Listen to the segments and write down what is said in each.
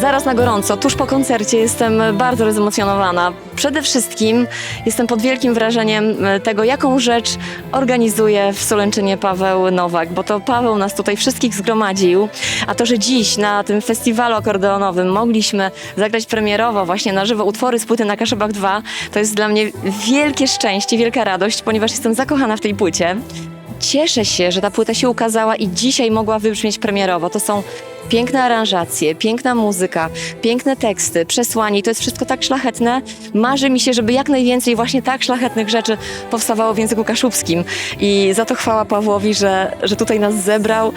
zaraz na gorąco, tuż po koncercie jestem bardzo rozemocjonowana. Przede wszystkim jestem pod wielkim wrażeniem e, tego, jaką rzecz organizuje w Solęczynie Paweł Nowak, bo to Paweł nas tutaj wszystkich zgromadził, a to, że dziś na tym festiwalu akordeonowym mogliśmy zagrać premierowo właśnie na żywo utwory z płyty na Kaszebach 2, to jest dla mnie wielkie szczęście, wielka radość, ponieważ jestem zakochana w tej płycie. Cieszę się, że ta płyta się ukazała i dzisiaj mogła wybrzmieć premierowo. To są piękne aranżacje, piękna muzyka, piękne teksty, przesłanie. i To jest wszystko tak szlachetne. Marzy mi się, żeby jak najwięcej właśnie tak szlachetnych rzeczy powstawało w języku kaszubskim. I za to chwała Pawłowi, że, że tutaj nas zebrał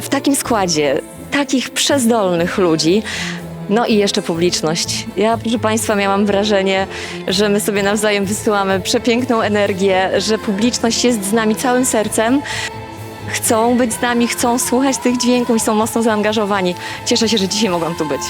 w takim składzie takich przezdolnych ludzi. No i jeszcze publiczność. Ja, proszę Państwa, miałam wrażenie, że my sobie nawzajem wysyłamy przepiękną energię, że publiczność jest z nami całym sercem. Chcą być z nami, chcą słuchać tych dźwięków i są mocno zaangażowani. Cieszę się, że dzisiaj mogłam tu być.